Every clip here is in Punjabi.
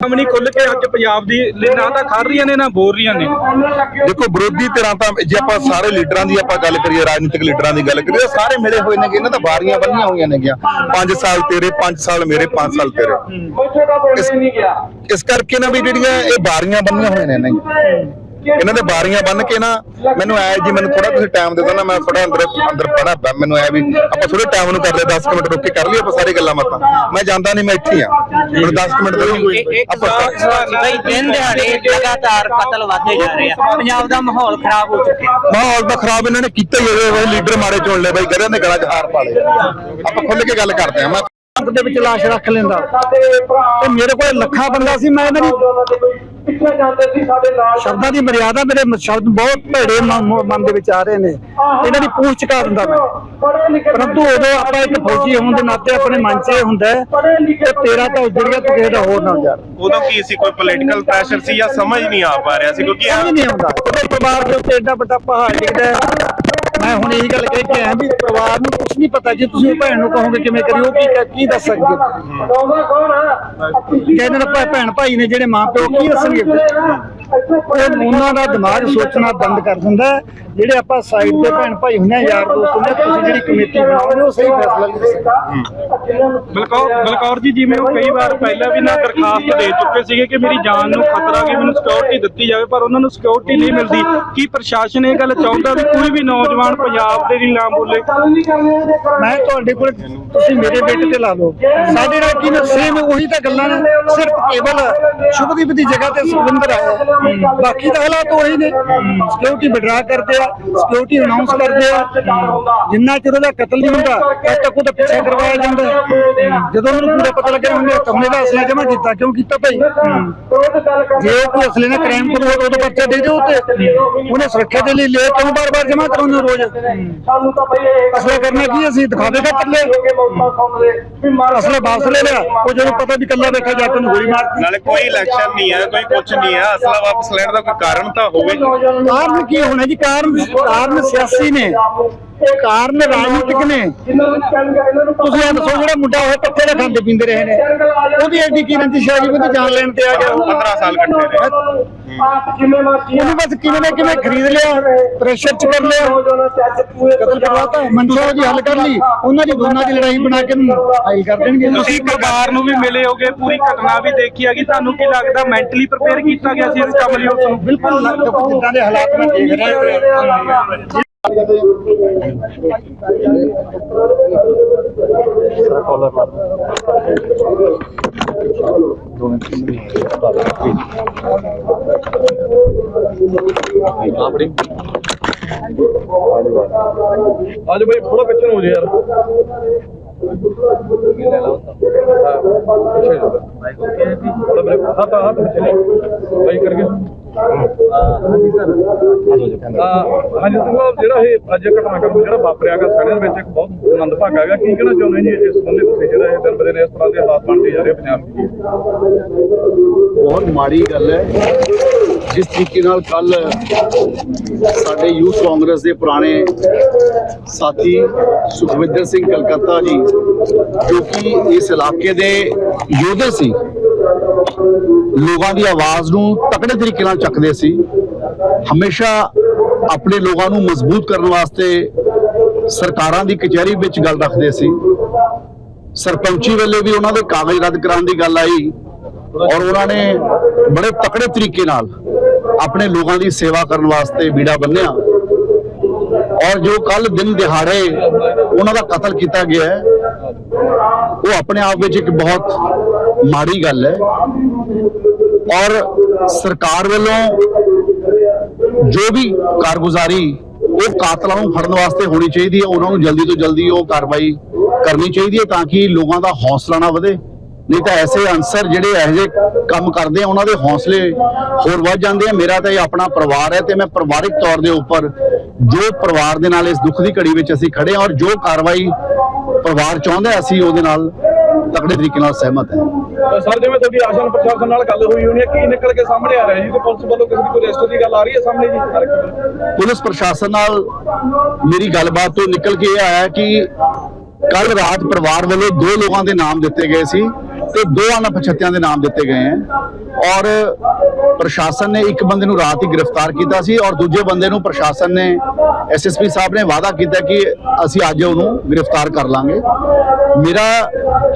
ਨਹੀਂ ਖੁੱਲ ਕੇ ਅੱਜ ਪੰਜਾਬ ਦੀ ਨਾ ਤਾਂ ਖੜ ਰਹੀਆਂ ਨੇ ਨਾ ਬੋਲ ਰਹੀਆਂ ਨੇ। ਦੇਖੋ ਵਿਰੋਧੀ ਧਿਰਾਂ ਤਾਂ ਜੇ ਆਪਾਂ ਸਾਰੇ ਲੀਡਰਾਂ ਦੀ ਆਪਾਂ ਗੱਲ ਕਰੀਏ ਰਾਜਨੀਤਿਕ ਲੀਡਰਾਂ ਦੀ ਗੱਲ ਕਰੀਏ ਸਾਰੇ ਮਿਲੇ ਹੋਏ ਨੇਗੇ ਇਹਨਾਂ ਤਾਂ ਬਾਰੀਆਂ ਬੰਨੀਆਂ ਹੋਈਆਂ ਨੇਗੀਆਂ। 5 ਸਾਲ ਤੇਰੇ 5 ਸਾਲ ਮੇਰੇ 5 ਸਾਲ ਤੇਰੇ। ਇਸ ਕਰਕੇ ਨਾ ਵੀ ਜਿਹੜੀਆਂ ਇਹ ਬਾਰੀਆਂ ਬੰਨੀਆਂ ਹੋਈਆਂ ਨੇ ਇਹਨਾਂ। ਇਹਨਾਂ ਦੇ ਬਾਰੀਆਂ ਬੰਨ ਕੇ ਨਾ ਮੈਨੂੰ ਐ ਜੀ ਮੈਨੂੰ ਥੋੜਾ ਤੁਸੀਂ ਟਾਈਮ ਦੇ ਦਿਓ ਨਾ ਮੈਂ ਥੋੜਾ ਅੰਦਰ ਅੰਦਰ ਪੜਾ ਮੈਨੂੰ ਐ ਵੀ ਆਪਾਂ ਥੋੜੇ ਟਾਈਮ ਨੂੰ ਕਰ ਲਿਆ 10 ਮਿੰਟ ਰੁਕ ਕੇ ਕਰ ਲਈ ਆਪਾਂ ਸਾਰੀ ਗੱਲਾਂ ਬਾਤਾਂ। ਮੈਂ ਜਾਂਦਾ ਨਹੀਂ ਮੈਂ ਇੱਥੇ ਆ। ਮੈਨੂੰ 10 ਮਿੰਟ ਦੇ ਆਪਾਂ ਬਈ ਦਿਨ ਦਿਹਾੜੇ ਲਗਾਤਾਰ ਕਤਲ ਵਧਦੇ ਜਾ ਰਹੇ ਆ। ਪੰਜਾਬ ਦਾ ਮਾਹੌਲ ਖਰਾਬ ਹੋ ਚੁੱਕਿਆ। ਮਾਹੌਲ ਤਾਂ ਖਰਾਬ ਇਹਨਾਂ ਨੇ ਕੀਤਾ ਹੀ ਹੋਵੇ ਲੀਡਰ ਮਾਰੇ ਚੁਣ ਲਏ ਬਾਈ ਗਰਿਆਂ ਦੇ ਗਲਾਂ 'ਚ ਹਾਰ ਪਾ ਲਏ। ਆਪਾਂ ਖੁੱਲ ਕੇ ਗੱਲ ਕਰਦੇ ਆ ਮੈਂ ਅੰਤ ਦੇ ਵਿੱਚ ਲਾਸ਼ ਰੱਖ ਲੈਂਦਾ। ਤੇ ਮੇਰੇ ਕੋਲ ਲੱਖਾਂ ਬੰਦਾ ਸੀ ਮੈਂ ਇਹਨਾਂ ਦੀ ਸ਼ਬਦਾਂ ਦੀ ਮਰਿਆਦਾ ਮੇਰੇ ਸ਼ਬਦ ਬਹੁਤ ਭੇੜੇ ਮਨ ਦੇ ਵਿੱਚ ਆ ਰਹੇ ਨੇ। ਇਹਨਾਂ ਦੀ ਪੂਛ ਚੁਕਾ ਦਿੰਦਾ ਮੈਂ। ਪਰੰਤੂ ਉਦੋਂ ਆਪਾਂ ਇੱਕ ਫੌਜੀ ਹੋਣ ਦੇ ਨਾਤੇ ਆਪਣੇ ਮਨ 'ਚ ਇਹ ਹੁੰਦਾ ਕਿ ਤੇਰਾ ਤਾਂ ਉੱਜੜ ਗਿਆ ਤੂੰ ਕਿਸੇ ਦਾ ਹੋਰ ਨਾ ਯਾਰ ਉਦੋਂ ਕੀ ਸੀ ਕੋਈ ਪੋਲੀਟੀਕਲ ਪ੍ਰੈਸ਼ਰ ਸੀ ਜਾਂ ਸਮਝ ਨਹੀਂ ਆ ਪਾ ਰਿਹਾ ਸੀ? ਕਿਉਂਕਿ ਸਮਝ ਨਹੀਂ ਆਉਂਦਾ। ਪਰਿਵਾਰ ਦੇ ਉੱਤੇ ਐਡਾ ਵੱਡਾ ਪਹਾੜ ਡਿੱਗਦਾ। ਮੈਂ ਹੁਣ ਇਹੀ ਗੱਲ ਕਹਿ ਕੇ ਆਇਆ ਵੀ ਪਰਿਵਾਰ ਨੂੰ ਕੁਝ ਨਹੀਂ ਪਤਾ ਜੇ ਤੁਸੀਂ ਉਹ ਭੈਣ ਨੂੰ ਕਹੋਗੇ ਕਿਵੇਂ ਕਰਿਓ ਕੀ ਕੀ ਦੱਸ ਸਕਦੇ ਕਹਿੰਦੇ ਨੇ ਭੈਣ ਭਾਈ ਨੇ ਜਿਹੜੇ ਮਾਂ ਪਿਓ ਕੀ ਦੱਸਣਗੇ ਉਹ ਉਹਨਾਂ ਦਾ ਦਿਮਾਗ ਸੋਚਣਾ ਬੰਦ ਕਰ ਦਿੰਦਾ ਹੈ। ਜਿਹੜੇ ਆਪਾਂ ਸਾਈਡ ਤੇ ਭੈਣ ਭਾਈ ਹੁੰਦੇ ਆ ਯਾਰ ਦੋਸਤ ਆ, ਤੁਸੀਂ ਜਿਹੜੀ ਕਮੇਟੀ ਬਣਾਓਗੇ ਉਹ ਸਹੀ ਫੈਸਲਾ ਕਰੇਗਾ ਬਲਕੌਰ ਬਲਕੌਰ ਜੀ ਜਿਵੇਂ ਉਹ ਕਈ ਵਾਰ ਪਹਿਲਾਂ ਵੀ ਨਾ ਦਰਖਾਸਤ ਦੇ ਚੁੱਕੇ ਸੀਗੇ ਕਿ ਮੇਰੀ ਜਾਨ ਨੂੰ ਖਤਰਾ ਕਿ ਮੈਨੂੰ ਸਿਕਿਉਰਿਟੀ ਦਿੱਤੀ ਜਾਵੇ ਪਰ ਉਹਨਾਂ ਨੂੰ ਸਿਕਿਉਰਿਟੀ ਨਹੀਂ ਮਿਲਦੀ। ਕੀ ਪ੍ਰਸ਼ਾਸਨ ਇਹ ਗੱਲ ਚਾਹੁੰਦਾ ਵੀ ਕੋਈ ਵੀ ਨੌਜਵਾਨ ਪੰਜਾਬ ਦੇ ਲਈ ਨਾ ਬੋਲੇ? ਮੈਂ ਤੁਹਾਡੇ ਕੋਲ ਤੁਸੀਂ ਮੇਰੇ ਬੇਟੇ ਤੇ ਲਾ ਲਓ। ਸਾਡੇ ਨਾਲ ਕੀ ਸੇਮ ਉਹੀ ਤਾਂ ਗੱਲਾਂ ਨੇ ਸਿਰਫ ਕੇਵਲ ਸ਼ੁਭਦੀਪ ਦੀ ਜਗ੍ਹਾ ਤੇ ਸੁਖਵਿੰਦਰ ਆਇਆ। ਹੈ। ਬਾਕੀ ਤਾਂ ਹਾਲਾਤ ਉਹੀ ਨੇ। ਸਿਕਿਉਰਿਟੀ ਵਿਡਰਾ ਕਰਦੇ ਆ ਸਿਕਿਉਰਿਟੀ ਅਨਾਉਂਸ ਕਰਦੇ ਆ। ਜਿੰਨਾ ਚਿਰ ਉਹਦਾ ਕਤਲ ਨਹੀਂ ਹੁੰਦਾ, ਤਦ ਤੱਕ ਉਹਦਾ ਪਿੱਛਾ ਕਰਵਾਇਆ ਜਾਂਦਾ ਜਦੋਂ ਉਹਨੂੰ ਪੂਰਾ ਪਤਾ ਲੱਗਿਆ, ਉਹਨੇ ਕਮਲੇ ਦਾ ਅਸਲਾ ਜਮ੍ਹਾਂ ਕੀਤਾ, ਕਿਉਂ ਕੀਤਾ ਭਾਈ? ਜੇ ਉਹ ਕੋਈ ਅਸਲੇ ਨਾਲ ਕ੍ਰਾਈਮ ਕਰੂ ਉਦੋਂ ਪਰਚਾ ਦੇ ਦਿਓ ਤੇ ਉਹਨੇ ਸੁਰੱਖਿਆ ਦੇ ਲਈ ਲੈ ਕਿਉਂ ਬਾਰ-ਬਾਰ ਜਮ੍ਹਾਂ ਕਰਾਉਂਦੇ ਹੋ ਰੋਜ਼? ਅਸਲਾ ਕਰਨਾ ਕੀ ਅਸੀਂ ਦਿਖਾਵੇਗਾ ਕੱਲੇ ਅਸਲਾ ਵਾਪਸ ਲੈ ਲਿਆ। ਉਹ ਜਦੋਂ ਪਤਾ ਵੀ ਕੱਲਾ ਬੈਠਾ, ਜਾ ਕੇ ਗੋਲੀ ਮਾਰਤੀ। ਨਾਲੇ ਕੋਈ ਇਲੈਕਸ਼ਨ ਨਹੀਂ ਹੈ ਕੋਈ ਕੁਝ ਨਹੀਂ ਹੈ ਅਸਲਾ ਵਾਪਸ ਲੈਣ ਦਾ ਕੋਈ ਕਾਰਨ ਤਾਂ ਹੋਵੇ। ਕਾਰਨ ਕੀ ਹੋਣਾ ਜੀ? ਕਾਰਨ ਕਾਰਨ ਸਿਆਸੀ ਨੇ। ਕਾਰਨ ਰਾਜਨੀਤਿਕ ਨੇ ਤੁਸੀਂ ਇਹ ਦੱਸੋ ਜਿਹੜਾ ਮੁੰਡਾ ਹੋਇਆ ਪੱਤੇ ਦਾ ਖਾਂਦੇ ਪੀਂਦੇ ਰਹੇ ਨੇ। ਉਹਦੀ ਐਡੀ ਕੀ ਰੰਜਿਸ਼ ਹੈ ਜੀ ਉਹਦੀ ਜਾਨ ਲੈਣ ਤੇ ਆ ਗਿਆ ਉਹ। 15 ਸਾਲ ਇਕੱਠੇ ਰਹੇ ਉਹਨੂੰ ਬਸ ਕਿਵੇਂ ਨਾ ਕਿਵੇਂ ਖਰੀਦ ਲਿਆ ਪ੍ਰੈਸ਼ਰ ਚ ਕਰ ਲਿਆ। ਕਤਲ ਕਰਵਾਤਾ ਮਨਸ਼ਾ ਉਹਦੀ ਹੱਲ ਕਰ ਲਈ। ਉਹਨਾਂ ਦੀ ਦੋਨਾਂ ਦੀ ਲੜਾਈ ਬਣਾ ਕੇ ਫਾਈਲ ਕਰ ਦੇਣਗੇ। ਤੁਸੀਂ ਪਰਿਵਾਰ ਨੂੰ ਵੀ ਮਿਲੇ ਹੋਗੇ ਪੂਰੀ ਘਟਨਾ ਵੀ ਦੇਖੀ ਹੈਗੀ ਤੁਹਾਨੂੰ ਕੀ ਲੱਗਦਾ ਮੈਂਟਲੀ ਪ੍ਰਪੇਅਰ ਕੀਤਾ ਗਿਆ ਸੀ ਇਸ ਕੰਮ ਲਈ ਉਸ ਨੂੰ? ਬਿਲਕੁਲ। ਜਿੱਦਾਂ ਦੇ ਹਾਲਾਤ ਮੈਂ ਦੇਖ ਰਿਹਾ। ਅੱਜ ਬਈ ਥੋੜਾ ਪਿੱਛੇ ਨੂੰ ਹੋ ਜਾ ਯਾਰ ਥੋੜਾ ਮੇਰੇ ਹੱਥ ਹੱਥ ਪਿੱਛੇ ਨੂੰ ਬਾਈ ਕਰਕੇ ਹਾਂਜੀ ਸਰ। ਹਾਂਜੀ ਸਰ ਜਿਹੜਾ ਇਹ ਅੱਜ ਘਟਨਾਕ੍ਰਮ ਜਿਹੜਾ ਵਾਪਰਿਆਗਾ ਸਾਡੇ ਦੇ ਵਿੱਚ ਇੱਕ ਬਹੁਤ ਆਨੰਦ ਭਾਗਾ ਹੈਗਾ ਕੀ ਕਹਿਣਾ ਚਾਹੁੰਦੇ ਜੀ ਇਸ ਸੰਬੰਧੀ ਤੁਸੀਂ ਜਿਹੜਾ ਇਹ ਦਿਨ ਬਦੇ ਨੇ ਇਸ ਤਰ੍ਹਾਂ ਦੇ ਹਾਲਾਤ ਬਣਦੇ ਜਾ ਰਹੇ ਆ ਪੰਜਾਬ ਦੇ ਬਹੁਤ ਮਾੜੀ ਗੱਲ ਹੈ। ਜਿਸ ਤਰੀਕੇ ਨਾਲ ਕੱਲ ਸਾਡੇ ਯੂਥ ਕਾਂਗਰਸ ਦੇ ਪੁਰਾਣੇ ਸਾਥੀ ਸੁਖਵਿੰਦਰ ਸਿੰਘ ਕਲਕੱਤਾ ਜੀ ਜੋ ਕਿ ਇਸ ਇਲਾਕੇ ਦੇ ਯੋਧੇ ਸੀ ਲੋਕਾਂ ਦੀ ਆਵਾਜ਼ ਨੂੰ ਤਕੜੇ ਤਰੀਕੇ ਨਾਲ ਚੱਕਦੇ ਸੀ। ਹਮੇਸ਼ਾ ਆਪਣੇ ਲੋਕਾਂ ਨੂੰ ਮਜ਼ਬੂਤ ਕਰਨ ਵਾਸਤੇ ਸਰਕਾਰਾਂ ਦੀ ਕਚਹਿਰੀ ਵਿੱਚ ਗੱਲ ਰੱਖਦੇ ਸੀ। ਸਰਪੰਚੀ ਵੇਲੇ ਵੀ ਉਹਨਾਂ ਦੇ ਕਾਗਜ਼ ਰੱਦ ਕਰਾਉਣ ਦੀ ਗੱਲ ਆਈ ਔਰ ਉਹਨਾਂ ਨੇ ਬੜੇ ਤਕੜੇ ਤਰੀਕੇ ਨਾਲ ਆਪਣੇ ਲੋਕਾਂ ਦੀ ਸੇਵਾ ਕਰਨ ਵਾਸਤੇ ਬੀੜਾ ਬੰਨਿਆ। ਔਰ ਜੋ ਕੱਲ ਦਿਨ ਦਿਹਾੜੇ ਉਹਨਾਂ ਦਾ ਕਤਲ ਕੀਤਾ ਗਿਆ ਹੈ, ਉਹ ਆਪਣੇ ਆਪ ਵਿੱਚ ਇੱਕ ਬਹੁਤ ਮਾੜੀ ਗੱਲ ਹੈ। ਔਰ ਸਰਕਾਰ ਵੱਲੋਂ ਜੋ ਵੀ ਕਾਰਗੁਜ਼ਾਰੀ ਉਹ ਕਾਤਲਾਂ ਨੂੰ ਫੜਨ ਵਾਸਤੇ ਹੋਣੀ ਚਾਹੀਦੀ ਹੈ, ਉਹਨਾਂ ਨੂੰ ਜਲਦੀ ਤੋਂ ਜਲਦੀ ਉਹ ਕਾਰਵਾਈ ਕਰਨੀ ਚਾਹੀਦੀ ਹੈ ਤਾਂ ਕਿ ਲੋਕਾਂ ਦਾ ਹੌਸਲਾ ਨਾ ਵਧੇ। ਨਹੀਂ ਤਾਂ ਐਸੇ ਅਨਸਰ ਜਿਹੜੇ ਇਹੋ ਜਿਹੇ ਕੰਮ ਕਰਦੇ ਆ, ਉਹਨਾਂ ਦੇ ਹੌਸਲੇ ਹੋਰ ਵੱਧ ਜਾਂਦੇ ਆ। ਮੇਰਾ ਤਾਂ ਇਹ ਆਪਣਾ ਪਰਿਵਾਰ ਹੈ ਤੇ ਮੈਂ ਪਰਿਵਾਰਿਕ ਤੌਰ ਦੇ ਉੱਪਰ ਜੋ ਪਰਿਵਾਰ ਦੇ ਨਾਲ ਇਸ ਦੁੱਖ ਦੀ ਘੜੀ ਵਿੱਚ ਅਸੀਂ ਖੜੇ ਹਾਂ ਔਰ ਜੋ ਕਾਰਵਾਈ ਪਰਿਵਾਰ ਚਾਹੁੰਦਾ ਅਸੀਂ ਉਹਦੇ ਨਾਲ ਤਕੜੇ ਤਰੀਕੇ ਨਾਲ ਸਹਿਮਤ ਹਾਂ। ਸਰ, ਜਿਵੇਂ ਤੁਹਾਡੀ ਆਸ਼ਾਨ ਪ੍ਰਸ਼ਾਸਨ ਨਾਲ ਗੱਲ ਹੋਈ ਹੋਣੀ ਹੈ, ਕੀ ਨਿਕਲ ਕੇ ਸਾਹਮਣੇ ਆ ਰਿਹਾ ਜੀ? ਤੇ ਪੁਲਿਸ ਵੱਲੋਂ ਕਿਸੇ ਦੀ ਕੋਈ ਰੈਸਟ ਦੀ ਗੱਲ ਆ ਰਹੀ ਹੈ ਸਾਹਮਣੇ ਜੀ? ਪੁਲਿਸ ਪ੍ਰਸ਼ਾਸਨ ਨਾਲ ਮੇਰੀ ਗੱਲਬਾਤ ਤੋਂ ਨਿਕਲ ਕੇ ਇਹ ਆਇਆ ਕਿ ਕੱਲ ਰਾਤ ਪਰਿਵਾਰ ਵੱਲੋਂ ਦੋ ਲੋਕਾਂ ਦੇ ਨਾਮ ਦਿੱਤੇ ਗਏ ਸੀ ਤੇ ਦੋ ਅਣਪਛਾਤਿਆਂ ਦੇ ਨਾਮ ਦਿੱਤੇ ਗਏ ਹਨ। ਔਰ ਪ੍ਰਸ਼ਾਸਨ ਨੇ ਇੱਕ ਬੰਦੇ ਨੂੰ ਰਾਤ ਹੀ ਗ੍ਰਿਫਤਾਰ ਕੀਤਾ ਸੀ ਔਰ ਦੂਜੇ ਬੰਦੇ ਨੂੰ ਪ੍ਰਸ਼ਾਸਨ ਨੇ ਐਸਐਸਪੀ ਸਾਹਿਬ ਨੇ ਵਾਅਦਾ ਕੀਤਾ ਕਿ ਅਸੀਂ ਅੱਜ ਉਹਨੂੰ ਗ੍ਰਿਫਤਾਰ ਕਰ ਲਾਂਗੇ। ਮੇਰਾ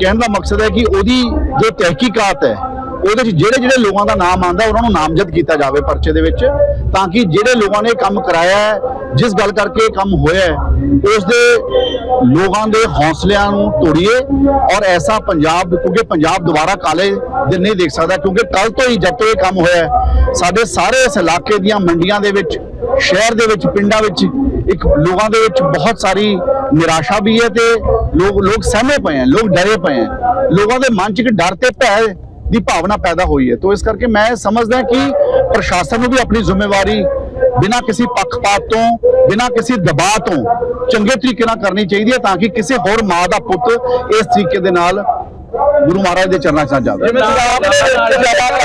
ਕਹਿਣ ਦਾ ਮਕਸਦ ਹੈ ਕਿ ਉਹਦੀ ਜੋ ਤਹਿਕੀਕਾਤ ਹੈ, ਉਹਦੇ ਵਿੱਚ ਜਿਹੜੇ ਜਿਹੜੇ ਲੋਕਾਂ ਦਾ ਨਾਮ ਆਂਦਾ ਉਹਨਾਂ ਨੂੰ ਨਾਮਜ਼ਦ ਕੀਤਾ ਜਾਵੇ ਪਰਚੇ ਦੇ ਵਿੱਚ, ਤਾਂ ਕਿ ਜਿਹੜੇ ਲੋਕਾਂ ਨੇ ਕੰਮ ਕਰਾਇਆ ਹੈ, ਜਿਸ ਗੱਲ ਕਰਕੇ ਇਹ ਕੰਮ ਹੋਇਆ ਹੈ ਉਸ ਦੇ ਲੋਕਾਂ ਦੇ ਹੌਸਲਿਆਂ ਨੂੰ ਤੋੜੀਏ ਔਰ ਐਸਾ ਪੰਜਾਬ, ਕਿਉਂਕਿ ਪੰਜਾਬ ਦੁਬਾਰਾ ਕਾਲੇ ਦਿਨ ਨਹੀਂ ਦੇਖ ਸਕਦਾ, ਕਿਉਂਕਿ ਕੱਲ ਤੋਂ ਹੀ ਜਦ ਤੋਂ ਇਹ ਕੰਮ ਹੋਇਆ ਸਾਡੇ ਸਾਰੇ ਇਸ ਇਲਾਕੇ ਦੀਆਂ ਮੰਡੀਆਂ ਦੇ ਵਿੱਚ, ਸ਼ਹਿਰ ਦੇ ਵਿੱਚ, ਪਿੰਡਾਂ ਵਿੱਚ ਇੱਕ ਲੋਕਾਂ ਦੇ ਵਿੱਚ ਬਹੁਤ ਸਾਰੀ ਨਿਰਾਸ਼ਾ ਵੀ ਹੈ ਤੇ ਲੋਕ ਲੋਕ ਸਹਿਮੇ ਪਏ ਹੈ ਲੋਕ ਡਰੇ ਪਏ ਹੈ ਲੋਕਾਂ ਦੇ ਮਨ 'ਚ ਇੱਕ ਡਰ ਤੇ ਭੈ ਦੀ ਭਾਵਨਾ ਪੈਦਾ ਹੋਈ ਹੈ। ਤੋਂ ਇਸ ਕਰਕੇ ਮੈਂ ਸਮਝਦਾ ਕਿ ਪ੍ਰਸ਼ਾਸਨ ਨੂੰ ਵੀ ਆਪਣੀ ਜ਼ਿੰਮੇਵਾਰੀ ਬਿਨਾਂ ਕਿਸੇ ਪੱਖਪਾਤ ਤੋਂ, ਬਿਨਾਂ ਕਿਸੇ ਦਬਾਅ ਤੋਂ ਚੰਗੇ ਤਰੀਕੇ ਨਾਲ ਕਰਨੀ ਚਾਹੀਦੀ ਹੈ ਤਾਂ ਕਿ ਕਿਸੇ ਹੋਰ ਮਾਂ ਦਾ ਪੁੱਤ ਇਸ ਤਰੀਕੇ ਦੇ ਨਾਲ ਗੁਰੂ ਮਹਾਰਾਜ ਦੇ ਚਰਨਾਂ 'ਚ ਨਾ ਜਾਵੇ ਜਿਵੇਂ ਪੰਜਾਬ ਦੇ ਵਿੱਚ ਜ਼ਿਆਦਾਤਰ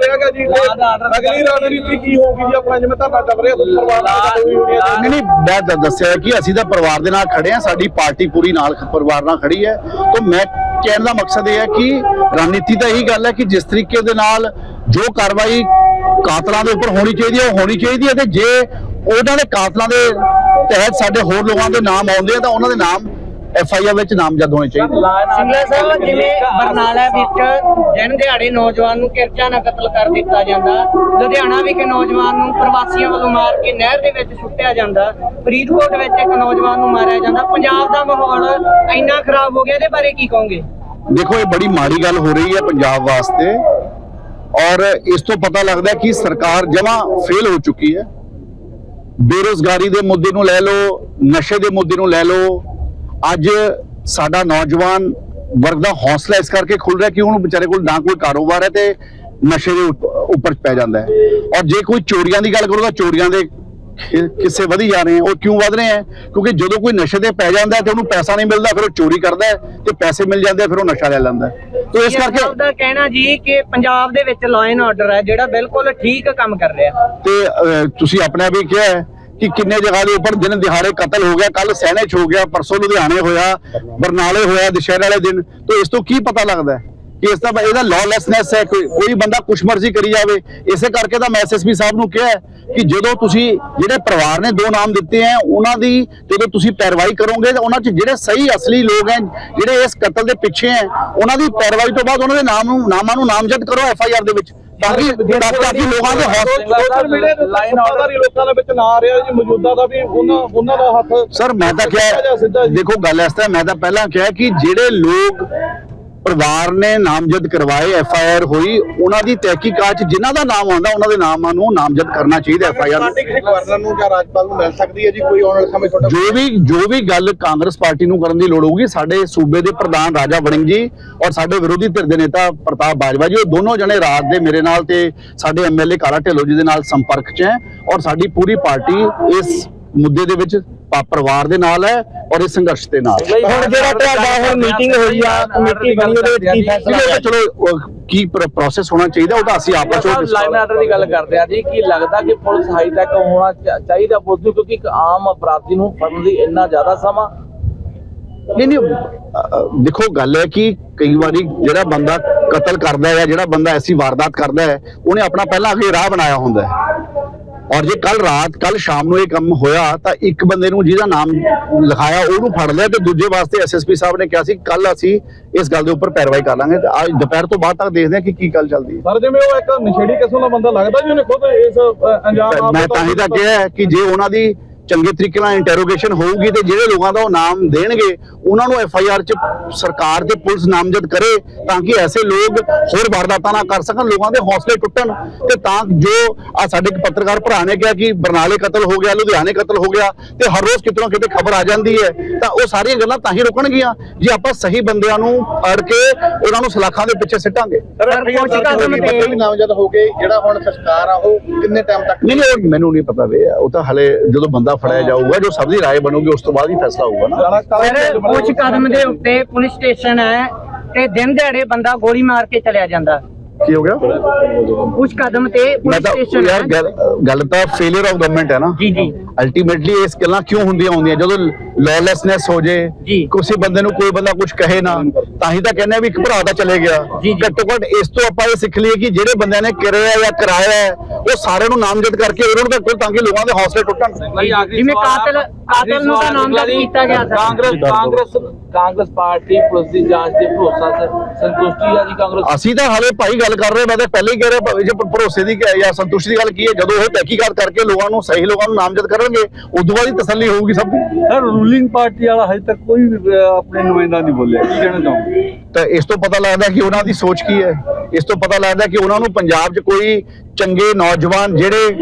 ਰਹੇਗਾ ਜੀ ਅਗਲੀ ਰਣਨੀਤੀ ਕੀ ਹੋਊਗੀ ਜੀ ਆਪਣਾ ਜਿਵੇਂ ਧਰਨਾ ਚੱਲ ਰਿਹਾ ਪਰਿਵਾਰ ਨਾਲ ਹੋਈ ਹੋਈ ਹੈ ਨਹੀਂ ਨਹੀਂ ਮੈਂ ਤਾਂ ਦੱਸਿਆ ਕਿ ਅਸੀਂ ਤਾਂ ਪਰਿਵਾਰ ਦੇ ਨਾਲ ਖੜੇ ਹਾਂ ਸਾਡੀ ਪਾਰਟੀ ਪੂਰੀ ਨਾਲ ਪਰਿਵਾਰ ਨਾਲ ਖੜੀ ਹੈ ਤਾਂ ਮੈਂ ਕਹਿਣ ਦਾ ਮਕਸਦ ਇਹ ਹੈ ਕਿ ਰਣਨੀਤੀ ਤਾਂ ਇਹੀ ਗੱਲ ਹੈ ਕਿ ਜਿਸ ਤਰੀਕੇ ਦੇ ਨਾਲ ਜੋ ਕਾਰਵਾਈ ਕਾਤਲਾਂ ਦੇ ਉੱਪਰ ਹੋਣੀ ਚਾਹੀਦੀ ਹੈ ਉਹ ਹੋਣੀ ਚਾਹੀਦੀ ਹੈ ਤੇ ਜੇ ਉਹਨਾਂ ਦੇ ਕਾਤਲਾਂ ਦੇ ਤਹਿਤ ਸਾਡੇ ਹੋਰ ਲੋਕਾਂ ਦੇ ਨਾਮ ਆਉਂਦੇ ਆ ਤਾਂ ਉਹਨਾਂ ਦੇ ਨਾਮ ਐਫ ਆਈ ਆਰ ਵਿੱਚ ਨਾਮਜ਼ਦ ਹੋਣੇ ਚਾਹੀਦੇ। ਸਿੰਗਲਾ ਸਾਹਿਬ ਜਿਵੇਂ ਬਰਨਾਲਾ ਵਿੱਚ ਦਿਨ ਦਿਹਾੜੇ ਨੌਜਵਾਨ ਨੂੰ ਕਿਰਚਾ ਨਾਲ ਕਤਲ ਕਰ ਦਿੱਤਾ ਜਾਂਦਾ। ਲੁਧਿਆਣਾ ਵਿਖੇ ਨੌਜਵਾਨ ਨੂੰ ਪ੍ਰਵਾਸੀਆਂ ਵੱਲੋਂ ਮਾਰ ਕੇ ਨਹਿਰ ਦੇ ਵਿੱਚ ਸੁੱਟਿਆ ਜਾਂਦਾ। ਫਰੀਦਕੋਟ ਵਿੱਚ ਇੱਕ ਨੌਜਵਾਨ ਨੂੰ ਮਾਰਿਆ ਜਾਂਦਾ। ਪੰਜਾਬ ਦਾ ਮਾਹੌਲ ਇੰਨਾ ਖਰਾਬ ਹੋ ਗਿਆ ਇਹਦੇ ਬਾਰੇ ਕੀ ਕਹੋਗੇ? ਦੇਖੋ ਇਹ ਬੜੀ ਮਾੜੀ ਗੱਲ ਹੋ ਰਹੀ ਹੈ ਪੰਜਾਬ ਵਾਸਤੇ। ਔਰ ਇਸ ਤੋਂ ਪਤਾ ਲੱਗਦਾ ਹੈ ਕਿ ਸਰਕਾਰ ਜਮਾ ਫੇਲ ਹੋ ਚੁੱਕੀ ਹੈ। ਬੇਰੋਜ਼ਗਾਰੀ ਦੇ ਮੁੱਦੇ ਨੂੰ ਲੈ ਲਓ ਨਸ਼ੇ ਦੇ ਮੁੱਦੇ ਨੂੰ ਲੈ ਲਓ ਅੱਜ ਸਾਡਾ ਨੌਜਵਾਨ ਵਰਗ ਦਾ ਹੌਸਲਾ ਇਸ ਕਰਕੇ ਖੁੱਲ ਰਿਹਾ ਕਿ ਉਹਨੂੰ ਵਿਚਾਰੇ ਕੋਲ ਨਾ ਕੋਈ ਕਾਰੋਬਾਰ ਹੈ ਤੇ ਨਸ਼ੇ ਦੇ ਉੱਪ- ਉੱਪਰ ਪੈ ਜਾਂਦਾ ਹੈ। ਔਰ ਜੇ ਕੋਈ ਚੋਰੀਆਂ ਦੀ ਗੱਲ ਕਰੋ ਤਾਂ ਚੋਰੀਆਂ ਦੇ ਕਿੱਸੇ ਵਧੀ ਜਾ ਰਹੇ ਹੈ ਉਹ ਕਿਉਂ ਵਧ ਰਹੇ ਹੈ? ਕਿਉਂਕਿ ਜਦੋਂ ਕੋਈ ਨਸ਼ੇ ਤੇ ਪੈ ਜਾਂਦਾ ਤੇ ਉਹਨੂੰ ਪੈਸਾ ਨਹੀਂ ਮਿਲਦਾ ਫਿਰ ਉਹ ਚੋਰੀ ਕਰਦਾ ਤੇ ਪੈਸੇ ਮਿਲ ਜਾਂਦੇ ਆ, ਫਿਰ ਉਹ ਨਸ਼ਾ ਲੈ ਲੈਂਦਾ ਤੇ ਇਸ ਕਰਕੇ ਸਾਹਿਬ ਦਾ ਕਹਿਣਾ ਜੀ ਕਿ ਪੰਜਾਬ ਦੇ ਵਿੱਚ ਲਾਅ ਐਂਡ ਆਰਡਰ ਹੈ ਜਿਹੜਾ ਬਿਲਕੁਲ ਠੀਕ ਕੰਮ ਕਰ ਰਿਹਾ। ਤੇ ਤੁਸੀਂ ਆਪਣੇ ਆਪ ਹੀ ਕਿਹਾ ਹੈ ਕਿ ਕਿੰਨੇ ਜਗ੍ਹਾ ਦੇ ਉੱਪਰ ਦਿਨ ਦਿਹਾੜੇ ਕਤਲ ਹੋ ਗਿਆ ਕੱਲ ਸੈਨੇ ਚ ਹੋ ਗਿਆ, ਪਰਸੋਂ ਲੁਧਿਆਣੇ ਹੋਇਆ, ਬਰਨਾਲੇ ਹੋਇਆ, ਦੁਸ਼ਹਿਰੇ ਵਾਲੇ ਦਿਨ। ਤੋਂ ਇਸ ਤੋਂ ਕੀ ਪਤਾ ਲੱਗਦਾ ਕਿ ਇਸ ਦਾ ਇਹਦਾ ਲੌਲੈਸਨੈਸ ਹੈ, ਕੋਈ ਬੰਦਾ ਕੁਛ ਮਰਜ਼ੀ ਕਰੀ ਜਾਵੇ। ਇਸੇ ਕਰਕੇ ਤਾਂ ਮੈਂ ਐਸਐਸਪੀ ਸਾਹਿਬ ਨੂੰ ਕਿਹਾ ਕਿ ਜਦੋਂ ਤੁਸੀਂ ਜਿਹੜੇ ਪਰਿਵਾਰ ਨੇ ਦੋ ਨਾਮ ਦਿੱਤੇ ਹੈ, ਉਹਨਾਂ ਦੀ ਜਦੋਂ ਤੁਸੀਂ ਪੈਰਵਾਈ ਕਰੋਗੇ ਤਾਂ ਉਹਨਾਂ 'ਚ ਜਿਹੜੇ ਸਹੀ ਅਸਲੀ ਲੋਕ ਹੈ, ਜਿਹੜੇ ਇਸ ਕਤਲ ਦੇ ਪਿੱਛੇ ਹੈ, ਉਹਨਾਂ ਦੀ ਪੈਰਵਾਈ ਤੋਂ ਬਾਅਦ ਉਹਨਾਂ ਦੇ ਨਾਮ ਨੂੰ, ਨਾਮਾਂ ਨੂੰ ਨਾਮਜ਼ਦ ਕਰੋ ਐਫਆਈਆਰ ਦੇ ਵਿੱਚ। ਤਾਂ ਕਿ ਤਾਂ ਕਿ ਲੋਕਾਂ ਦੇ ਹੌਸਲੇ ਸੋਸ਼ਲ ਮੀਡੀਆ ਤੇ ਲਾਈਨ ਆਰਡਰ ਲੋਕਾਂ ਦੇ ਵਿੱਚ ਨਾ ਆ ਰਿਹਾ ਜੀ ਮੌਜੂਦਾ ਦਾ ਵੀ ਉਹਨਾਂ ਉਹਨਾਂ ਦਾ ਹੱਥ ਸਰ ਮੈਂ ਤਾਂ ਕਿਹਾ। ਦੇਖੋ ਗੱਲ ਇਸ ਤਰ੍ਹਾਂ ਮੈਂ ਤਾਂ ਪਹਿਲਾਂ ਕਿਹਾ ਕਿ ਜਿਹੜੇ ਲੋਕ ਪਰਿਵਾਰ ਨੇ ਨਾਮਜ਼ਦ ਕਰਵਾਏ ਐਫ ਆਈ ਆਰ ਹੋਈ ਉਹਨਾਂ ਦੀ ਤਹਿਕੀਕਾਤ ਜਿਨ੍ਹਾਂ ਦਾ ਨਾਮ ਆਉਂਦਾ ਉਹਨਾਂ ਦੇ ਨਾਮਾਂ ਨੂੰ ਨਾਮਜ਼ਦ ਕਰਨਾ ਚਾਹੀਦਾ ਐਫ ਆਈ ਆਰ ਗਵਰਨਰ ਨੂੰ ਜਾਂ ਰਾਜਪਾਲ ਨੂੰ ਮਿਲ ਸਕਦੀ ਹੈ ਜੀ? ਕੋਈ ਆਉਣ ਵਾਲੇ ਸਮੇਂ ਤੁਹਾਡਾ ਜੋ ਵੀ ਜੋ ਵੀ ਗੱਲ ਕਾਂਗਰਸ ਪਾਰਟੀ ਨੂੰ ਕਰਨ ਦੀ ਲੋੜ ਹੋਊਗੀ ਸਾਡੇ ਸੂਬੇ ਦੇ ਪ੍ਰਧਾਨ ਰਾਜਾ ਵੜਿੰਗ ਜੀ ਔਰ ਸਾਡੇ ਵਿਰੋਧੀ ਧਿਰ ਦੇ ਨੇਤਾ ਪ੍ਰਤਾਪ ਬਾਜਵਾ ਜੀ ਉਹ ਦੋਨੋਂ ਜਣੇ ਰਾਤ ਦੇ ਮੇਰੇ ਨਾਲ ਤੇ ਸਾਡੇ ਐਮਐਲਏ ਕਾਲਾ ਢਿੱਲੋਂ ਜੀ ਦੇ ਨਾਲ ਸੰਪਰਕ 'ਚ ਹੈ ਔਰ ਸਾਡੀ ਪੂਰੀ ਪਾਰਟੀ ਇਸ ਮੁੱਦੇ ਦੇ ਵਿੱਚ ਪਰਿਵਾਰ ਦੇ ਨਾਲ ਹੈ ਔਰ ਇਸ ਸੰਘਰਸ਼ ਦੇ ਨਾਲ। ਹੁਣ ਜਿਹੜਾ ਤੁਹਾਡਾ ਹੁਣ ਮੀਟਿੰਗ ਹੋਈ ਆ ਕਮੇਟੀ ਬਣੀ ਉਹਦੇ ਕੀ ਫੈਸਲਾ ਚਲੋ ਕੀ ਪ੍ਰੋਸੈਸ ਹੋਣਾ ਚਾਹੀਦਾ ਉਹ ਤਾਂ ਅਸੀਂ ਆਪਸ ਵਿੱਚ ਲਾਈਨ ਆਰਡਰ ਦੀ ਗੱਲ ਕਰਦੇ ਆ ਜੀ ਕੀ ਲੱਗਦਾ ਕਿ ਪੁਲਿਸ ਹਾਈ ਤੱਕ ਹੋਣਾ ਚਾਹੀਦਾ ਪੁਲਿਸ ਨੂੰ ਕਿਉਂਕਿ ਇੱਕ ਆਮ ਅਪਰਾਧੀ ਨੂੰ ਫੜਨ ਲਈ ਇੰਨਾ ਜ਼ਿਆਦਾ ਸਮਾਂ? ਨਹੀਂ ਨਹੀਂ ਦੇਖੋ ਗੱਲ ਹੈ ਕਿ ਕਈ ਵਾਰੀ ਜਿਹੜਾ ਬੰਦਾ ਕਤਲ ਕਰਦਾ ਹੈ ਜਾਂ ਜਿਹੜਾ ਬੰਦਾ ਐਸੀ ਵਾਰਦਾਤ ਕਰਦਾ ਹੈ ਉਹਨੇ ਆਪਣਾ ਪਹਿਲਾਂ ਅੱਗੇ ਰਾਹ ਬਣਾਇਆ ਹੁੰਦਾ ਹੈ। ਔਰ ਜੇ ਕੱਲ ਰਾਤ ਕੱਲ ਸ਼ਾਮ ਨੂੰ ਇਹ ਕੰਮ ਹੋਇਆ ਤਾਂ ਇੱਕ ਬੰਦੇ ਨੂੰ ਜਿਹਦਾ ਨਾਮ ਲਿਖਾਇਆ ਉਹਨੂੰ ਫੜ ਲਿਆ ਤੇ ਦੂਜੇ ਵਾਸਤੇ ਐਸਐਸਪੀ ਸਾਹਿਬ ਨੇ ਕਿਹਾ ਸੀ ਕੱਲ ਅਸੀਂ ਇਸ ਗੱਲ ਦੇ ਉੱਪਰ ਪੈਰਵਾਈ ਕਰ ਲਾਂਗੇ। ਤੇ ਅੱਜ ਦੁਪਹਿਰ ਤੋਂ ਬਾਅਦ ਤੱਕ ਦੇਖਦੇ ਹਾਂ ਕਿ ਕੀ ਗੱਲ ਚੱਲਦੀ ਹੈ। ਸਰ ਜਿਵੇਂ ਉਹ ਇੱਕ ਨਸ਼ੇੜੀ ਕਿਸਮ ਦਾ ਬੰਦਾ ਲੱਗਦਾ ਜੀ ਉਹਨੇ ਖੁਦ ਇਸ ਅੰਜਾਮ ਮੈਂ ਤਾਂ ਹੀ ਤਾਂ ਕਿਹਾ ਕਿ ਜੇ ਉਹਨਾਂ ਦੀ ਚੰਗੇ ਤਰੀਕੇ ਨਾਲ ਇੰਟਰੋਗੇਸ਼ਨ ਹੋਊਗੀ ਤੇ ਜਿਹੜੇ ਲੋਕਾਂ ਦਾ ਉਹ ਨਾਮ ਦੇਣਗੇ ਉਹਨਾਂ ਨੂੰ ਐਫ ਆਈ ਆਰ ਚ ਸਰਕਾਰ ਤੇ ਪੁਲਿਸ ਨਾਮਜ਼ਦ ਕਰੇ ਤਾਂ ਕਿ ਐਸੇ ਲੋਕ ਹੋਰ ਵਾਰਦਾਤਾਂ ਨਾ ਕਰ ਸਕਣ ਲੋਕਾਂ ਦੇ ਹੌਸਲੇ ਟੁੱਟਣ ਤੇ ਤਾਂ ਜੋ ਆ ਸਾਡੇ ਇੱਕ ਪੱਤਰਕਾਰ ਭਰਾ ਨੇ ਕਿਹਾ ਕਿ ਬਰਨਾਲੇ ਕਤਲ ਹੋ ਗਿਆ ਲੁਧਿਆਣੇ ਕਤਲ ਹੋ ਗਿਆ ਤੇ ਹਰ ਰੋਜ਼ ਕਿਤੇ ਨਾ ਕਿਤੇ ਖਬਰ ਆ ਜਾਂਦੀ ਹੈ ਤਾਂ ਉਹ ਸਾਰੀਆਂ ਗੱਲਾਂ ਤਾਂ ਹੀ ਰੁਕਣਗੀਆਂ ਜੇ ਆਪਾਂ ਸਹੀ ਬੰਦਿਆਂ ਨੂੰ ਫੜ ਕੇ ਉਹਨਾਂ ਨੂੰ ਸਲਾਖਾਂ ਦੇ ਪਿੱਛੇ ਸਿੱਟਾਂਗੇ। ਨਾਮਜ਼ਦ ਹੋ ਗਏ ਜਿਹੜਾ ਹੁਣ ਸੰਸਕਾਰ ਆ ਉਹ ਕਿੰਨੇ ਟਾਈਮ ਤੱਕ ਨਹੀਂ ਮੈਨੂੰ ਨਹੀਂ ਪਤਾ ਵੇ ਉਹ ਤਾਂ ਹਲੇ ਜਦੋਂ ਬੰਦਾ ਫੜਿਆ ਜਾਊਗਾ ਜੋ ਸਭ ਦੀ ਰਾਏ ਬਣੂਗੀ ਉਸ ਤੋਂ ਬਾਅਦ ਹੀ ਫੈਸਲਾ ਹੋਊਗਾ ਨਾ। ਸਰ ਕੁਝ ਕਦਮ ਦੇ ਉੱਤੇ ਪੁਲਿਸ ਸਟੇਸ਼ਨ ਹੈ ਤੇ ਦਿਨ ਦਿਹਾੜੇ ਬੰਦਾ ਗੋਲੀ ਮਾਰ ਕੇ ਚਲਿਆ ਜਾਂਦਾ। ਕੀ ਹੋ ਗਿਆ? ਕੁਝ ਕਦਮ ਤੇ ਪੁਲਿਸ ਸਟੇਸ਼ਨ ਯਾਰ ਹੈ। ਗੱਲ- ਗੱਲ ਤਾਂ ਫੇਲਿਅਰ ਆਫ ਗਵਰਨਮੈਂਟ ਹੈ ਨਾ। ਜੀ ਜੀ। ਅਲਟੀਮੇਟਲੀ ਇਸ ਗੱਲਾਂ ਕਿਉਂ ਹੁੰਦੀਆਂ ਹੁੰਦੀਆਂ ਜਦੋਂ ਲਾਅਲੈਸਨੈਸ ਹੋ ਜੇ। ਕਿਸੇ ਬੰਦੇ ਨੂੰ ਕੋਈ ਬੰਦਾ ਕੁਝ ਕਹੇ ਨਾ ਤਾਂ ਹੀ ਤਾਂ ਕਹਿੰਦੇ ਆ ਵੀ ਇੱਕ ਭਰਾ ਤਾਂ ਚਲੇ ਗਿਆ। ਘੱਟੋ ਘੱਟ ਇਸ ਤੋਂ ਆਪਾਂ ਇਹ ਸਿੱਖ ਲਈਏ ਕਿ ਜਿਹੜੇ ਬੰਦਿਆਂ ਨੇ ਕਰਿਆ ਜਾਂ ਕਰਾਇਆ ਉਹ ਸਾਰਿਆਂ ਨੂੰ ਨਾਮਜ਼ਦ ਕਰਕੇ ਉਹਨਾਂ ਨੂੰ ਤਾਂ ਤਾਂ ਕਿ ਲੋਕਾਂ ਦੇ ਹੌਸਲੇ ਟੁੱਟਣ। ਜਿਵੇਂ ਕਾਤਲ ਕਾਤਲ ਨੂੰ ਤਾਂ ਨਾਮਜ਼ਦ ਕੀਤਾ ਗਿਆ ਸੀ। ਕਾਂਗਰਸ ਕਾਂਗਰਸ ਕਾਂਗਰਸ ਪਾਰਟੀ ਪੁਲਿਸ ਦੀ ਜਾਂਚ ਤੇ ਭਰੋਸਾ ਸੰਤੁਸ਼ਟੀ ਆ ਜੀ ਕਾਂਗਰਸ ਅਸੀਂ ਤਾਂ ਹਾਲੇ ਭਾਈ ਗੱਲ ਕਰ ਰਹੇ ਮੈਂ ਤਾਂ ਪਹਿਲੇ ਹੀ ਕਹਿ ਰਿਹਾ ਭਾਵੇਂ ਜੇ ਭਰੋਸੇ ਦੀ ਜਾਂ ਸੰਤੁਸ਼ਟੀ ਦੀ ਗੱਲ ਕੀ ਹੈ ਜਦੋਂ ਇਹ ਤਹਿਕੀਕਾਤ ਕਰਕੇ ਲੋਕਾਂ ਨੂੰ ਸਹੀ ਲੋਕਾਂ ਨੂੰ ਨਾਮਜ਼ਦ ਕਰਨਗੇ ਉਦੋਂ ਬਾਅਦ ਹੀ ਤਸੱਲੀ ਹੋਊਗੀ ਸਭ ਦੀ ਸਰ ਰੂਲਿੰਗ ਪਾਰਟੀ ਵਾਲਾ ਹਜੇ ਤੱਕ ਕੋਈ ਵੀ, ਆਪਣੇ ਨੁਮਾਇੰਦਾ ਨਹੀਂ ਬੋਲਿਆ। ਕੀ ਕਹਿਣਾ ਚਾਹੋਗੇ? ਤਾਂ ਇਸ ਤੋਂ ਪਤਾ ਲੱਗਦਾ ਕਿ ਉਹਨਾਂ ਦੀ ਸੋਚ ਕੀ ਹੈ। ਇਸ ਤੋਂ ਪਤਾ ਲੱਗਦਾ ਕਿ ਉਹਨਾਂ ਨੂੰ ਪੰਜਾਬ 'ਚ ਕੋਈ ਚੰਗੇ ਨੌਜਵਾਨ ਜਿਹੜੇ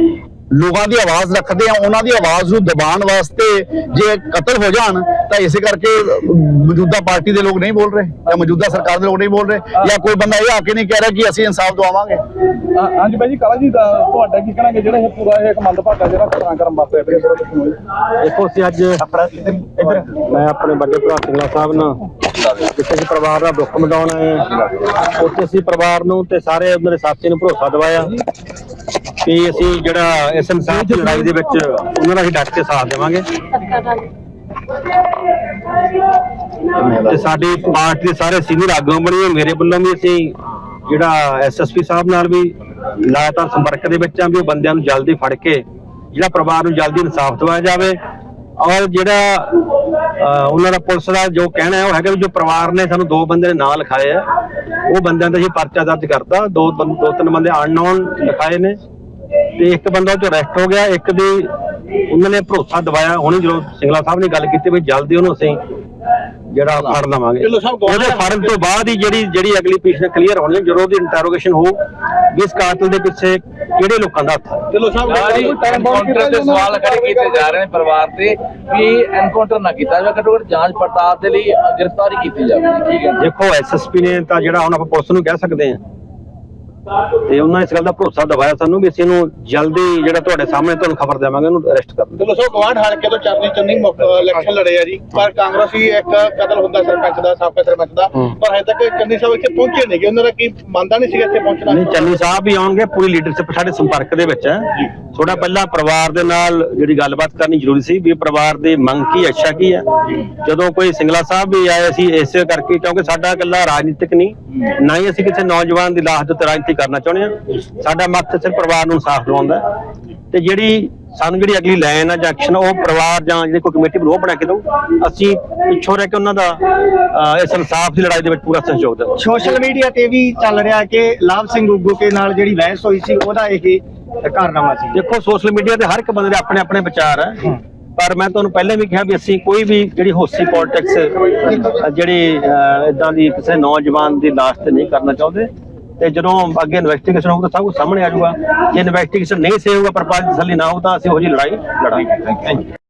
ਲੋਕਾਂ ਦੀ ਆਵਾਜ਼ ਰੱਖਦੇ ਆ ਉਹਨਾਂ ਦੀ ਆਵਾਜ਼ ਨੂੰ ਦਬਾਉਣ ਵਾਸਤੇ ਜੇ ਕਤਲ ਹੋ ਜਾਣ ਤਾਂ ਇਸੇ ਕਰਕੇ ਮੌਜੂਦਾ ਪਾਰਟੀ ਦੇ ਲੋਕ ਨਹੀਂ ਬੋਲ ਰਹੇ ਜਾਂ ਮੌਜੂਦਾ ਸਰਕਾਰ ਦੇ ਲੋਕ ਨਹੀਂ ਬੋਲ ਰਹੇ ਜਾਂ ਕੋਈ ਬੰਦਾ ਇਹ ਆ ਕੇ ਨਹੀਂ ਕਹਿ ਰਿਹਾ ਕਿ ਅਸੀਂ ਇਨਸਾਫ ਦਵਾਵਾਂਗੇ। ਹਾਂਜੀ ਬਾਈ ਜੀ ਕਾਲਾ ਜੀ ਦਾ ਤੁਹਾਡਾ ਕੀ ਕਹਿਣਾ ਕਿ ਜਿਹੜਾ ਇਹ ਪੂਰਾ ਇਹ ਇੱਕ ਮੰਦਭਾਗਾ ਜਿਹੜਾ ਘਟਨਾਕ੍ਰਮ ਵਾਪਰਿਆ ਪਿਆ ਦੇਖੋ ਅਸੀਂ ਅੱਜ ਮੈਂ ਆਪਣੇ ਵੱਡੇ ਭਰਾ ਸਿੰਘਲਾ ਸਾਹਿਬ ਨਾਲ ਜਿੱਥੇ ਅਸੀਂ ਪਰਿਵਾਰ ਦਾ ਦੁੱਖ ਮਿਟਾਉਣ ਹਾਂ ਉੱਥੇ ਅਸੀਂ ਪਰਿਵਾਰ ਨੂੰ ਤੇ ਸਾਰੇ ਮੇਰੇ ਸਾਥੀ ਨੂੰ ਭਰੋਸਾ ਦਿਵਾਇਆ। ਕਿ ਅਸੀਂ ਜਿਹੜਾ ਇਸ ਇਨਸਾਫ ਦੀ ਲੜਾਈ ਦੇ ਵਿੱਚ ਉਹਨਾਂ ਦਾ ਅਸੀਂ ਡਟ ਕੇ ਸਾਥ ਦੇਵਾਂਗੇ। ਤੇ ਸਾਡੀ ਪਾਰਟੀ ਦੇ ਸਾਰੇ ਸੀਨੀਅਰ ਆਗੂ ਬਣੇ ਮੇਰੇ ਵੱਲੋਂ ਵੀ ਅਸੀਂ ਜਿਹੜਾ ਐਸਐਸਪੀ ਸਾਹਿਬ ਨਾਲ ਵੀ ਲਗਾਤਾਰ ਸੰਪਰਕ ਦੇ ਵਿੱਚ ਆ ਵੀ ਉਹ ਬੰਦਿਆਂ ਨੂੰ ਜਲਦੀ ਫੜ ਕੇ, ਜਿਹੜਾ ਪਰਿਵਾਰ ਨੂੰ ਜਲਦੀ ਇਨਸਾਫ ਦਿਵਾਇਆ ਜਾਵੇ। ਔਰ ਜਿਹੜਾ ਉਹਨਾਂ ਦਾ ਪੁਲਿਸ ਦਾ ਜੋ ਕਹਿਣਾ ਹੈ, ਉਹ ਹੈਗਾ ਵੀ ਜੋ ਪਰਿਵਾਰ ਨੇ ਸਾਨੂੰ ਦੋ ਬੰਦੇ ਦੇ ਨਾਂ ਲਿਖਾਏ ਆ, ਉਹ ਬੰਦਿਆਂ ਦਾ ਅਸੀਂ ਪਰਚਾ ਦਰਜ ਕਰਤਾ। ਦੋ ਦੋ, ਤਿੰਨ ਬੰਦੇ ਅਨਨੋਨ ਲਿਖਾਏ ਨੇ। ਤੇ ਇੱਕ ਬੰਦਾ ਉਹ ਅਰੈਸਟ ਹੋ ਗਿਆ ਇੱਕ ਦੀ ਉਹਨਾਂ ਨੇ ਭਰੋਸਾ ਦਿਵਾਇਆ। ਹੁਣੇ ਜਦੋਂ ਸਿੰਗਲਾ ਸਾਹਿਬ ਨੇ ਗੱਲ ਕੀਤੀ ਵੀ ਜਲਦੀ ਉਹਨੂੰ ਅਸੀਂ ਜਿਹੜਾ ਫੜ ਲਵਾਂਗੇ। ਉਹਦੇ ਫੜਨ ਤੋਂ ਬਾਅਦ ਹੀ ਜਿਹੜੀ ਜਿਹੜੀ ਅਗਲੀ ਪੀਛੇ ਕਲੀਅਰ ਹੋਣੀ ਹੈ, ਜਦੋਂ ਉਹਦੀ ਇੰਟਰੋਗੇਸ਼ਨ ਹੋ ਵੀ ਇਸ ਕਾਤਲ ਦੇ ਪਿੱਛੇ ਕਿਹੜੇ ਲੋਕਾਂ ਦਾ ਹੱਥ ਹੈ ਚਲੋ ਸਾਹਿਬ ਜੀ ਐਨਕਾਊਂਟਰ ਤੇ ਸਵਾਲ ਖੜੇ ਕੀਤੇ ਜਾ ਰਹੇ ਨੇ ਪਰਿਵਾਰ ਤੇ ਵੀ ਐਨਕਾਊਂਟਰ ਨਾ ਕੀਤਾ ਜਾਵੇ ਘੱਟੋ ਘੱਟ ਜਾਂਚ ਪੜਤਾਲ ਦੇ ਲਈ ਗ੍ਰਿਫਤਾਰੀ ਕੀਤੀ ਜਾਵੇ। ਠੀਕ ਹੈ ਦੇਖੋ ਐਸਐਸਪੀ ਨੇ ਤਾਂ ਜਿਹੜਾ ਹੁਣ ਆਪਾਂ ਪੁਲਿਸ ਨੂੰ ਕਹਿ ਸਕਦੇ ਹਾਂ ਤੇ ਉਹਨਾਂ ਇਸ ਗੱਲ ਦਾ ਭਰੋਸਾ ਦਿਵਾਇਆ ਸਾਨੂੰ ਵੀ ਅਸੀਂ ਇਹਨੂੰ ਜਲਦੀ ਜਿਹੜਾ ਤੁਹਾਡੇ ਸਾਹਮਣੇ ਤੁਹਾਨੂੰ ਖਬਰ ਦੇਵਾਂਗੇ ਉਹਨੂੰ ਅਰੈਸਟ ਕਰ ਚਲੋ ਸੋ ਗਵਾਂਢ ਹਲਕੇ ਤੋਂ ਚਰਨੀ ਚੰਨੀ ਇਲੈਕਸ਼ਨ ਲੜੇ ਆ ਜੀ। ਪਰ ਕਾਂਗਰਸੀ ਇੱਕ ਕਤਲ ਹੁੰਦਾ ਸਰਪੰਚ ਦਾ ਸਾਬਕਾ ਸਰਪੰਚ ਦਾ। ਪਰ ਹਜੇ ਤੱਕ ਚੰਨੀ ਸਾਹਿਬ ਇੱਥੇ ਪਹੁੰਚੇ ਨਹੀਂ ਕਿ ਉਹਨਾਂ ਦਾ ਕੀ ਮੰਨਦਾ ਨਹੀਂ ਸੀਗਾ ਇੱਥੇ ਪਹੁੰਚਣਾ? ਨਹੀਂ ਚੰਨੀ ਸਾਹਿਬ ਵੀ ਆਉਣਗੇ ਪੂਰੀ ਲੀਡਰਸ਼ਿਪ ਸਾਡੇ ਸੰਪਰਕ ਦੇ ਵਿੱਚ ਹੈ। ਥੋੜਾ ਪਹਿਲਾਂ ਪਰਿਵਾਰ ਦੇ ਨਾਲ ਜਿਹੜੀ ਗੱਲਬਾਤ ਕਰਨੀ ਜ਼ਰੂਰੀ ਸੀ ਵੀ ਪਰਿਵਾਰ ਦੀ ਮੰਗ ਕੀ ਅੱਛਾ ਕੀ ਹੈ। ਜਦੋਂ ਕੋਈ ਸਿੰਗਲਾ ਸਾਹਿਬ ਵੀ ਆਏ ਸੀ ਇਸੇ ਕਰਕੇ ਕਿਉਂਕਿ ਸਾਡਾ ਇਕੱਲਾ ਰਾਜਨੀਤਿਕ ਨਹੀਂ ਨਾ ਹੀ ਅਸੀਂ ਕਿਸੇ ਨੌਜਵਾਨ ਦੀ ਲਾਸ਼ ਦੇ ਉੱਤੇ ਰਾਜਨੀਤੀ ਕਰਨਾ ਚਾਹੁੰਦੇ ਹਾਂ। ਸਾਡਾ ਮਕਸਦ ਸਿਰਫ ਪਰਿਵਾਰ ਨੂੰ ਇਨਸਾਫ ਦਿਵਾਉਂਦਾ। ਤੇ ਜਿਹੜੀ ਸਾਨੂੰ ਜਿਹੜੀ ਅਗਲੀ ਲਾਈਨ ਆ ਜਾਂ ਐਕਸ਼ਨ ਉਹ ਪਰਿਵਾਰ ਜਾਂ ਜਿਹੜੀ ਕੋਈ ਕਮੇਟੀ ਬਣਾਓ ਬਣਾ ਕੇ ਦਊ। ਅਸੀਂ ਪਿੱਛੋਂ ਰਹਿ ਕੇ ਉਹਨਾਂ ਦਾ ਇਸ ਇਨਸਾਫ ਦੀ ਲੜਾਈ ਦੇ ਵਿੱਚ ਪੂਰਾ ਸਹਿਯੋਗ ਦੇਵਾਂਗੇ। ਸੋਸ਼ਲ ਮੀਡੀਆ ਤੇ ਵੀ ਚੱਲ ਰਿਹਾ ਕਿ ਲਾਭ ਸਿੰਘ ਗੁੱਗੂ ਕੇ ਨਾਲ ਜਿਹੜੀ ਬਹਿਸ ਹੋਈ ਸੀ ਉਹਦਾ ਇਹ ਕਾਰਨਾਮਾ ਸੀ। ਦੇਖੋ ਸੋਸ਼ਲ ਮੀਡੀਆ ਤੇ ਹਰ ਇੱਕ ਬੰਦੇ ਦੇ ਆਪਣੇ ਆਪਣੇ ਵਿਚਾਰ ਹੈ। ਪਰ ਮੈਂ ਤੁਹਾਨੂੰ ਪਹਿਲਾਂ ਵੀ ਕਿਹਾ ਵੀ ਅਸੀਂ ਕੋਈ ਵੀ ਜਿਹੜੀ ਹੋਸੀ ਪੋਲਿਟਿਕਸ ਜਿਹੜੀ ਇਦਾਂ ਦੀ ਕਿਸੇ ਨੌਜਵਾਨ ਦੀ ਲਾਸ਼ ਤੇ ਨਹੀਂ ਕਰਨਾ ਚਾਹੁੰਦੇ। ਤੇ ਜਦੋਂ ਅੱਗੇ ਇਨਵੈਸਟੀਗੇਸ਼ਨ ਹੋਊਗਾ ਤਾਂ ਸਭ ਕੁਝ ਸਾਹਮਣੇ ਆ ਜਾਊਗਾ। ਜੇ ਇਨਵੈਸਟੀਗੇਸ਼ਨ ਨਹੀਂ ਸਹੀ ਹੋਊਗਾ ਪਰ ਪਾਰਟੀ ਤਸੱਲੀ ਨਾ ਹੋ ਤਾਂ ਅਸੀਂ ਉਹ ਜੀ ਲੜਾਈ ਲੜਾਂਗੇ। Thank you